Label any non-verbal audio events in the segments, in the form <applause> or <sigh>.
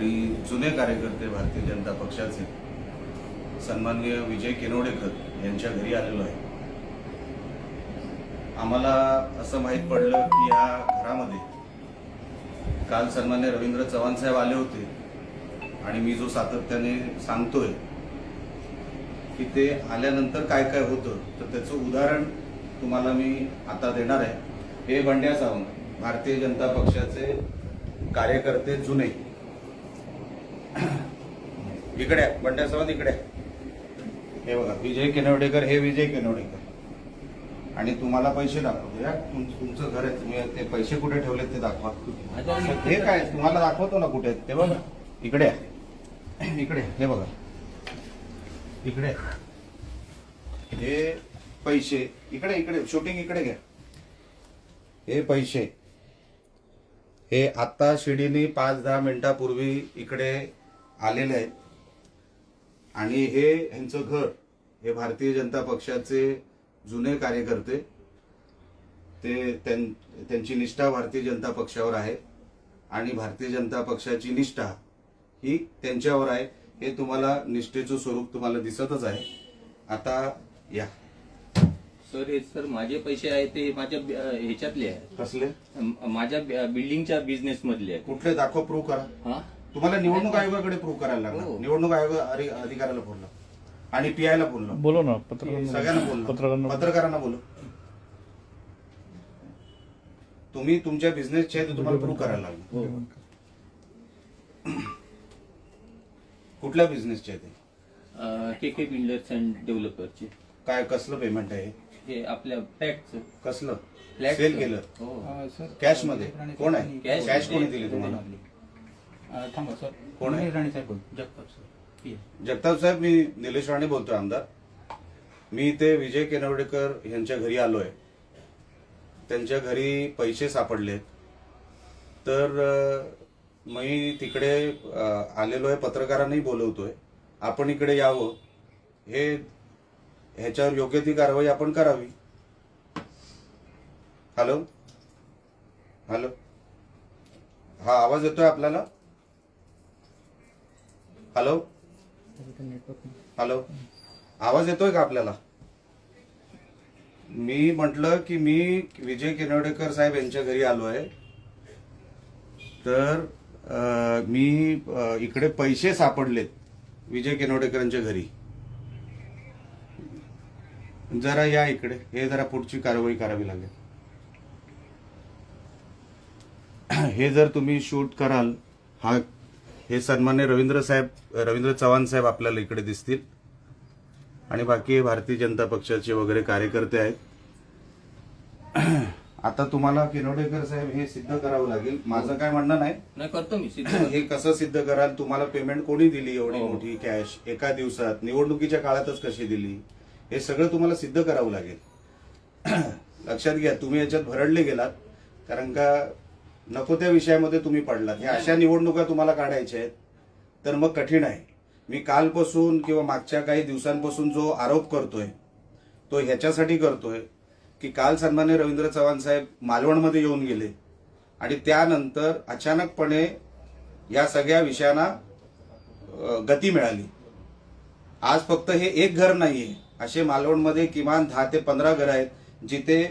आणि जुने कार्यकर्ते भारतीय जनता पक्षाचे सन्माननीय विजय केनवडेकर यांच्या घरी आलेलो आहे. आम्हाला असं माहीत पडलं की या घरामध्ये काल सन्मान्य रवींद्र चव्हाण साहेब आले होते. आणि मी जो सातत्याने सांगतोय की ते आल्यानंतर काय काय होतं तर त्याचं उदाहरण तुम्हाला मी आता देणार आहे. हे बंड्या सावंत भारतीय जनता पक्षाचे कार्यकर्ते जुने. इकडे बंड्या सावंत इकडे आहे. हे बघा विजय केनवडेकर हे विजय केनवडेकर. आणि तुम्हाला पैसे दाखवतो या तुम- तुमचं घर आहे तुम्ही ते पैसे कुठे ठेवलेत ते दाखवा. हे काय तुम्हाला दाखवतो ना कुठे ते बघा. इकडे आहे. इकडे हे बघा. इकडे हे पैसे इकडे इकडे शूटिंग इकडे घ्या. हे पैसे. हे आता शिडीने पाच दहा मिनिटापूर्वी इकडे आलेले आहेत. आणि हे ह्यांचं घर हे भारतीय जनता पक्षाचे जुने कार्यकर्ते ते त्यां- त्यांची निष्ठा भारतीय जनता पक्षावर आहे. आणि भारतीय जनता पक्षाची निष्ठा ही त्यांच्यावर आहे. हे तुम्हाला निष्ठेचं स्वरूप तुम्हाला दिसतच आहे. आता या. सर हे सर माझे पैसे आहेत ते माझ्या ह्याच्यातले आहेत कसले? माझ्या बिल्डिंगच्या बिझनेस मधले आहेत कुठले? दाखव प्रूव्ह करा. हा? तुम्हाला निवडणूक आयोगाकडे प्रूव्ह करायला लागणार. हो. निवडणूक आयोग अधि- अधिकाऱ्याला बोलला आणि पीआयला बोललो बोलो ना सगळ्यांना बोललो पत्रकारांना पत्रकारांना बोलू तुम्ही तुमच्या बिझनेसचे आहे ते तुम्हाला प्रूव्ह करायला लागलं हो. कुठल्या बिझनेसचे आहे ते? के के बिल्डर्स अँड डेव्हलपरचे काय कसलं पेमेंट आहे? हे आपल्या फ्लॅटचं. कसलं? Flat sale. केलं? हो. कॅशमध्ये? कोण आहे? Cash कॅश कोणी. दिली तुम्हाला? थांबा सर. कोण आहे? राणे साहेब बोल जगताप सर. पी. जगताप साहेब मी निलेश राणे बोलतोय आमदार. मी इथे विजय केनवडेकर यांच्या घरी आलोय. त्यांच्या घरी पैसे सापडले तर अं, मी तिकडे अं, आलेलो आहे पत्रकारांनाही बोलवतोय. आपण इकडे यावं. हे ह्याच्यावर योग्य ती कारवाई आपण करावी. हॅलो? हॅलो? हा आवाज येतोय आपल्याला? हॅलो? हॅलो? आवाज येतोय का आपल्याला? मी म्हटलं की मी विजय किनवडेकर साहेब यांच्या घरी आलो आहे. तर आ, मी इकडे पैसे सापडलेत विजय किनवडेकरांच्या घरी. जरा या इकडे. हे जरा पुढची कारवाई करावी लागेल. <clears throat> हे जर तुम्ही शूट कराल हा हे सन्मान्य रवींद्र साहेब रवींद्र चव्हाण साहेब आपल्याला इकडे दिसतील. आणि बाकी भारतीय जनता पक्षाचे वगैरे कार्यकर्ते आहेत. <clears throat> आता तुम्हाला किनवडेकर साहेब हे सिद्ध करावं लागेल. माझं काय म्हणणं नाही. नाही करतो मी सिद्ध <clears throat> हे कसं सिद्ध कराल? तुम्हाला पेमेंट कोणी दिली एवढी हो. मोठी कॅश एका दिवसात? निवडणुकीच्या काळातच कशी दिली? हे सगळं तुम्हाला सिद्ध करावं लागेल. <clears throat> लक्षात घ्या तुम्ही याच्यात भरडले गेलात. कारण का नको त्या विषयामध्ये तुम्ही पडलात. ह्या अशा निवडणुका तुम्हाला काढायच्या आहेत तर मग कठीण आहे. मी कालपासून किंवा मागच्या काही दिवसांपासून जो आरोप करतोय तो ह्याच्यासाठी करतोय की काल सन्मान्य रवींद्र चव्हाण साहेब मालवणमध्ये येऊन गेले आणि त्यानंतर अचानकपणे या सगळ्या विषयांना गती मिळाली. आज फक्त हे एक घर नाहीये असे मालवणमध्ये किमान दहा ते पंधरा घर आहेत जिथे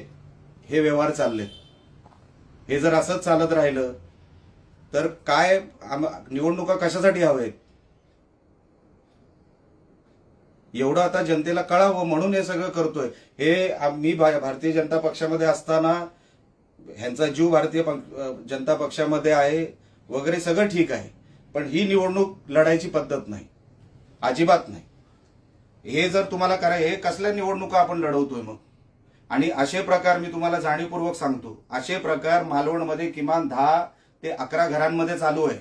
हे व्यवहार चाललेत. हे जर असंच चालत राहिलं तर काय निवडणुका कशासाठी हवेत? एवढं आता जनतेला कळावं म्हणून हे सगळं करतोय. हे मी भारतीय जनता पक्षामध्ये असताना ह्यांचा जीव भारतीय पक्ष- जनता पक्षामध्ये आहे वगैरे सगळं ठीक आहे. पण ही निवडणूक लढायची पद्धत नाही. अजिबात नाही. हे जर तुम्हाला कराय हे कसल्या निवडणुका आपण लढवतोय मग? आणि असे प्रकार मी तुम्हाला जाणीवपूर्वक सांगतो. असे प्रकार मालवणमध्ये किमान दहा ते अकरा घरांमध्ये चालू आहे.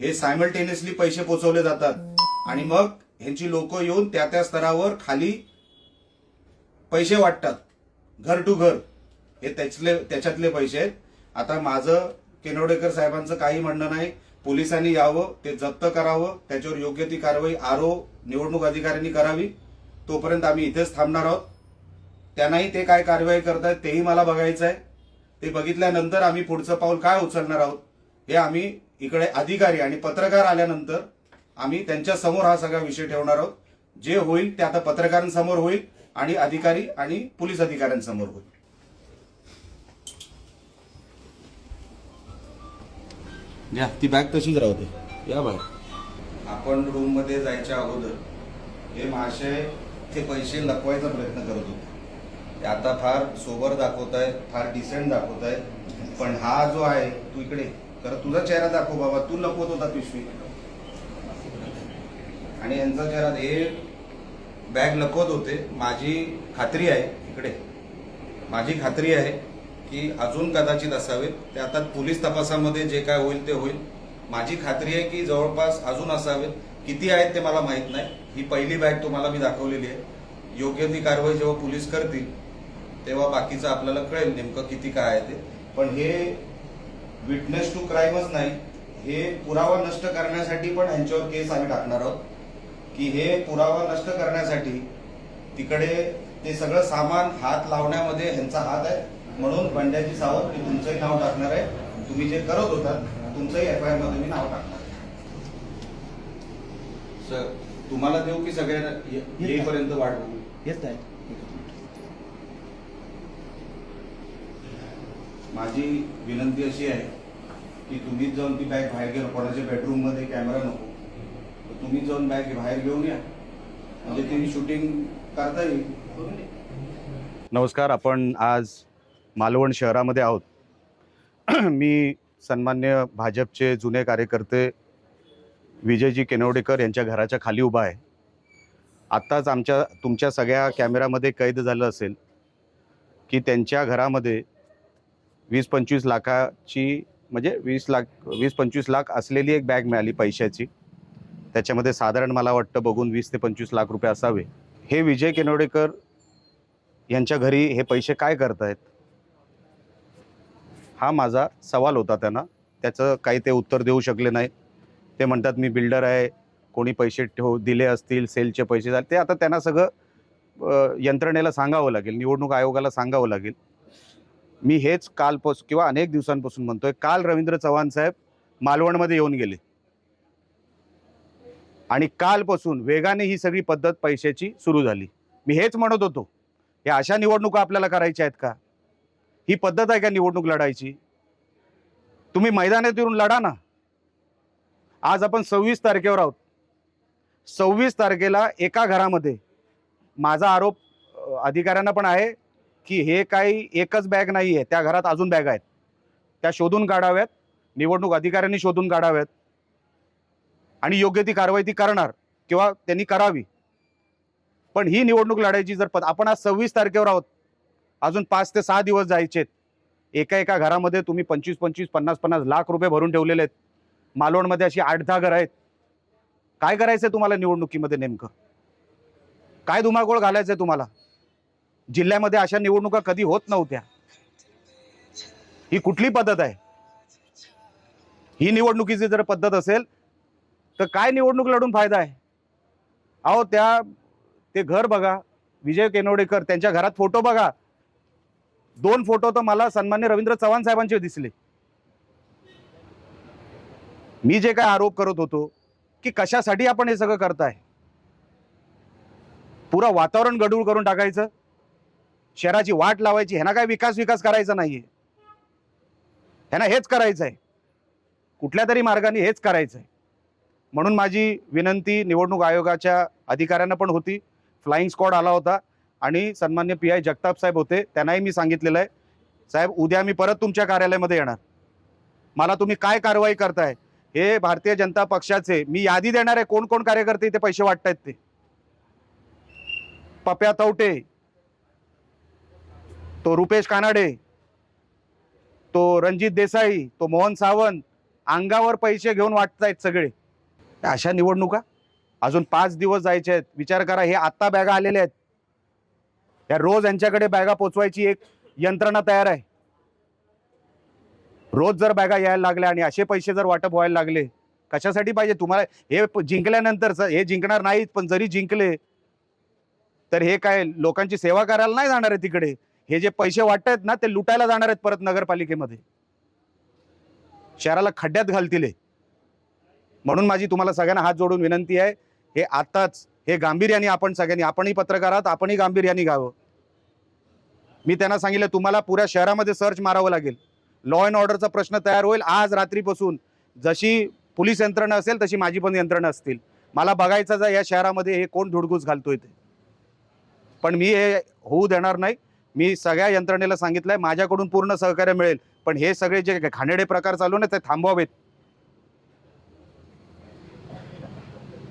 हे सायमल्टेनियसली पैसे पोचवले जातात. आणि मग ह्यांची लोक येऊन त्या त्या स्तरावर खाली पैसे वाटतात. घर टू घर. हे त्याचले त्याच्यातले पैसे आहेत. आता माझं केनवडेकर साहेबांचं काही म्हणणं नाही. पोलिसांनी यावं ते जप्त करावं त्याच्यावर योग्य ती कारवाई आरो निवडणूक अधिकाऱ्यांनी करावी. तोपर्यंत आम्ही इथेच थांबणार आहोत. त्यांनाही ते काय कारवाई करतायत तेही मला बघायचं आहे ते बघितल्यानंतर आम्ही पुढचं पाऊल काय उचलणार आहोत हे आम्ही इकडे अधिकारी आणि पत्रकार आल्यानंतर आम्ही त्यांच्यासमोर हा सगळा विषय ठेवणार आहोत. जे होईल ते आता पत्रकारांसमोर होईल आणि अधिकारी आणि पोलीस अधिकाऱ्यांसमोर होईल. या ती बॅग तशीच राहते या बाहेर. आपण रूममध्ये जायच्या अगोदर हे महाशय ते पैसे लपवायचा प्रयत्न करत होते. आता फार सोबर दाखवत आहे फार डिसेंट दाखवत आहे पण हा जो आहे तू इकडे तर तुझा चेहरा दाखव बाबा तू लपवत होता पिशवी. आणि यांचा चेहरा हे बॅग लपवत होते. माझी खात्री आहे इकडे. माझी खात्री आहे की अजून कदाचित असावेत. ते आता पोलीस तपासामध्ये जे काय होईल ते होईल. माझी खात्री आहे की जवळपास अजून असावेत. किती आहेत ते मला माहीत नाही. ही पहिली बॅग तुम्हाला मी दाखवलेली आहे. योग्य ती कारवाई जेव्हा पोलीस करतील तेव्हा बाकीचं आपल्याला कळेल नेमकं किती काय आहे ते. पण हे विटनेस टू क्राईमच नाही हे पुरावा नष्ट करण्यासाठी पण यांच्यावर केस आम्ही टाकणार आहोत. की हे पुरावा नष्ट करण्यासाठी तिकडे ते सगळं सामान हात लावण्यामध्ये ह्यांचा हात आहे. म्हणून बंड्याची सावध मी तुमचंही नाव टाकणार आहे. तुम्ही जे करत होतात तुमचंही एफ आय आरमध्ये मी नाव टाकणार आहे. सर तुम्हाला देऊ की सगळ्यांना ये- येईपर्यंत वाट बघू येत आहे. माझी विनंती अशी आहे की तुम्हीच जाऊन ती बॅग बाहेर घेऊन कोणाच्या बेडरूममध्ये कॅमेरा नको. तर तुम्हीच जाऊन बॅग बाहेर घेऊन या. म्हणजे ती शूटिंग करता येईल. नमस्कार आपण आज मालवण शहरामध्ये आहोत. <clears throat> मी सन्मान्य भाजपचे जुने कार्यकर्ते विजयजी केनवडेकर यांच्या घराच्या खाली उभा आहे. आत्ताच आमच्या तुमच्या सगळ्या कॅमेरामध्ये कैद झालं असेल की त्यांच्या घरामध्ये वीस पंचवीस लाखाची म्हणजे वीस लाख वीस पंचवीस लाख असलेली एक बॅग मिळाली पैशाची. त्याच्यामध्ये साधारण मला वाटतं बघून वीस ते पंचवीस लाख रुपये असावे. हे विजय केनोडेकर यांच्या घरी हे पैसे काय करतायत? हा माझा सवाल होता त्यांना. त्याचं काही ते उत्तर देऊ शकले नाही ते म्हणतात मी बिल्डर आहे. कोणी पैसे ठेव दिले असतील सेलचे पैसे झाले. ते आता त्यांना सगळं यंत्रणेला सांगावं लागेल. निवडणूक आयोगाला सांगावं लागेल. मी हेच कालपासून किंवा अनेक दिवसांपासून म्हणतोय काल रवींद्र चव्हाण साहेब मालवणमध्ये येऊन गेले. आणि कालपासून वेगाने ही सगळी पद्धत पैशाची सुरू झाली. मी हेच म्हणत होतो या अशा निवडणुका आपल्याला करायच्या आहेत का? ही पद्धत आहे का निवडणूक लढायची? तुम्ही मैदानात येऊन लढा ना. आज आपण सव्वीस तारखेवर आहोत. सव्वीस तारखेला एका घरामध्ये माझा आरोप अधिकाऱ्यांना पण आहे की हे काही एकच बॅग नाही आहे. त्या घरात अजून बॅग आहेत. त्या शोधून काढाव्यात. निवडणूक अधिकाऱ्यांनी शोधून काढाव्यात. आणि योग्य ती कारवाई ती करणार किंवा त्यांनी करावी. पण ही निवडणूक लढायची जर पद आपण आज सव्वीस तारखेवर आहोत. अजून पाच ते सहा दिवस जायचेत. एका एका घरामध्ये तुम्ही पंचवीस पंचवीस पन्नास पन्नास लाख रुपये भरून ठेवलेले आहेत. मालवणमध्ये अशी आठ दहा घरं आहेत. काय करायचं आहे तुम्हाला निवडणुकीमध्ये नेमकं? काय धुमाकूळ आहे तुम्हाला? जिल्ह्यामध्ये अशा निवडणुका कधी होत नव्हत्या. ही कुठली पद्धत आहे? ही निवडणुकीची जर पद्धत असेल तर काय निवडणूक लढून फायदा आहे? अहो त्या ते घर बघा विजय केनोडेकर त्यांच्या घरात फोटो बघा. दोन फोटो तर मला सन्मान्य रवींद्र चव्हाण साहेबांचे दिसले. मी जे काय आरोप करत होतो की कशासाठी आपण हे सगळं करताय? पुरा वातावरण गडूळ करून टाकायचं? शहराची वाट लावायची ह्यांना काय विकास विकास करायचा नाहीये. ह्यांना हेच करायचं आहे कुठल्या तरी मार्गाने हेच करायचं आहे म्हणून माझी विनंती निवडणूक आयोगाच्या अधिकाऱ्यांना पण होती. फ्लाईंग स्क्वॉड आला होता आणि सन्मान्य पी आय जगताप साहेब होते त्यांनाही मी सांगितलेलं आहे. साहेब उद्या मी परत तुमच्या कार्यालयामध्ये येणार. मला तुम्ही काय कारवाई करताय? हे भारतीय जनता पक्षाचे मी यादी देणार आहे कोण कोण कार्यकर्ते इथे पैसे वाटतायत ते? पप्या तवटे तो रुपेश कानाडे तो रणजित देसाई तो मोहन सावंत अंगावर पैसे घेऊन वाटत आहेत सगळे. अशा निवडणुका अजून पाच दिवस जायचे आहेत. विचार करा हे आत्ता बॅगा आलेल्या आहेत. या रोज यांच्याकडे बॅगा पोचवायची एक यंत्रणा तयार आहे. रोज जर बॅगा यायला लागल्या आणि असे पैसे जर वाटप व्हायला लागले कशासाठी पाहिजे? तुम्हाला हे जिंकल्यानंतर हे जिंकणार नाहीत पण जरी जिंकले तर हे काय लोकांची सेवा करायला नाही जाणार आहे तिकडे. हे जे पैसे वाटत ना ते लुटायला जाणार आहेत परत नगरपालिकेमध्ये. शहराला खड्ड्यात घालतील म्हणून माझी तुम्हाला सगळ्यांना हात जोडून विनंती आहे हे आताच हे गांभीर्याने आपण सगळ्यांनी आपणही पत्रकार आहात आपणही गांभीर्याने घ्यावं. मी त्यांना सांगितलं तुम्हाला पुऱ्या शहरामध्ये सर्च मारावं लागेल. लॉ अँड ऑर्डरचा प्रश्न तयार होईल आज रात्रीपासून. जशी पोलीस यंत्रणा असेल तशी माझी पण यंत्रणा असतील. मला बघायचं जा या शहरामध्ये हे कोण धुडगूस घालतोय ते. पण मी हे होऊ देणार नाही. मी सगळ्या यंत्रणेला सांगितलंय माझ्याकडून पूर्ण सहकार्य मिळेल. पण हे सगळे जे घाणेडे प्रकार चालू ना ते थांबवावेत.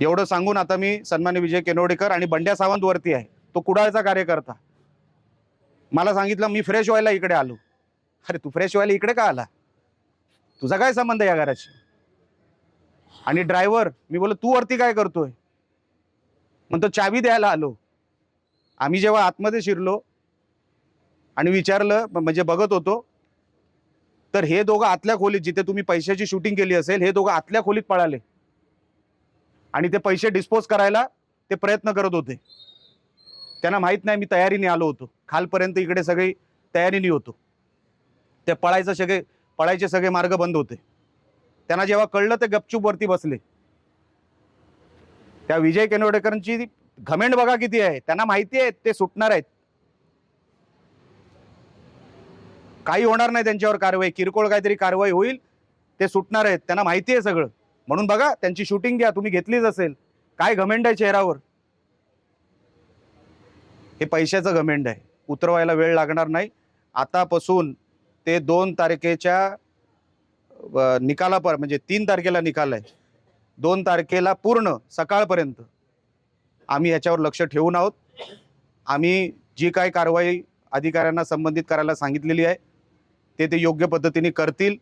एवढं सांगून आता मी सन्मान्य विजय केनोडेकर आणि बंड्या सावंतवरती आहे. तो कुडाळचा कार्यकर्ता. मला सांगितलं मी फ्रेश व्हायला इकडे आलो. अरे तू फ्रेश व्हायला इकडे का आला? तुझा काय संबंध या घराशी? आणि ड्रायव्हर मी बोललो तू वरती काय करतोय? म्हणतो चावी द्यायला आलो. आम्ही जेव्हा आतमध्ये शिरलो आणि विचारलं म्हणजे बघत होतो. तर हे दोघं आतल्या खोलीत जिथे तुम्ही पैशाची शूटिंग केली असेल हे दोघं आतल्या खोलीत पळाले. आणि ते पैसे डिस्पोज करायला ते प्रयत्न करत होते. त्यांना माहीत नाही मी तयारीने आलो होतो. खालपर्यंत इकडे सगळी तयारीने होतो. ते पळायचं सगळे पळायचे सगळे मार्ग बंद होते. त्यांना जेव्हा कळलं ते गपचूप वरती बसले. त्या विजय केनवडेकरांची घमेंड बघा किती आहे. त्यांना माहिती आहे ते सुटणार आहेत. काही होणार नाही त्यांच्यावर कारवाई. किरकोळ काहीतरी कारवाई होईल ते सुटणार आहेत. त्यांना माहिती आहे सगळं. म्हणून बघा त्यांची शूटिंग घ्या. तुम्ही घेतलीच असेल. काय घमेंड आहे चेहऱ्यावर? हे पैशाचं घमेंड आहे. उतरवायला वेळ लागणार नाही. आतापासून ते दोन तारखेच्या निकालापर म्हणजे तीन तारखेला निकाल आहे. दोन तारखेला पूर्ण सकाळपर्यंत. आम्ही याच्यावर लक्ष ठेवून आहोत. आम्ही जी काय कारवाई अधिकाऱ्यांना संबंधित करायला सांगितलेली आहे ते ते योग्य पद्धतीने करतील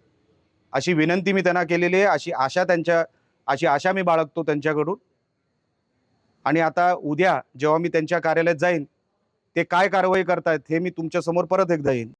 अशी विनंती मी त्यांना केलेली आहे अशी आशा त्यांच्या अशी आशा मी बाळगतो त्यांच्याकडून. आणि आता उद्या जेव्हा मी त्यांच्या कार्यालयात जाईन ते काय कारवाई करतायत हे मी तुमच्यासमोर परत एकदा येईन.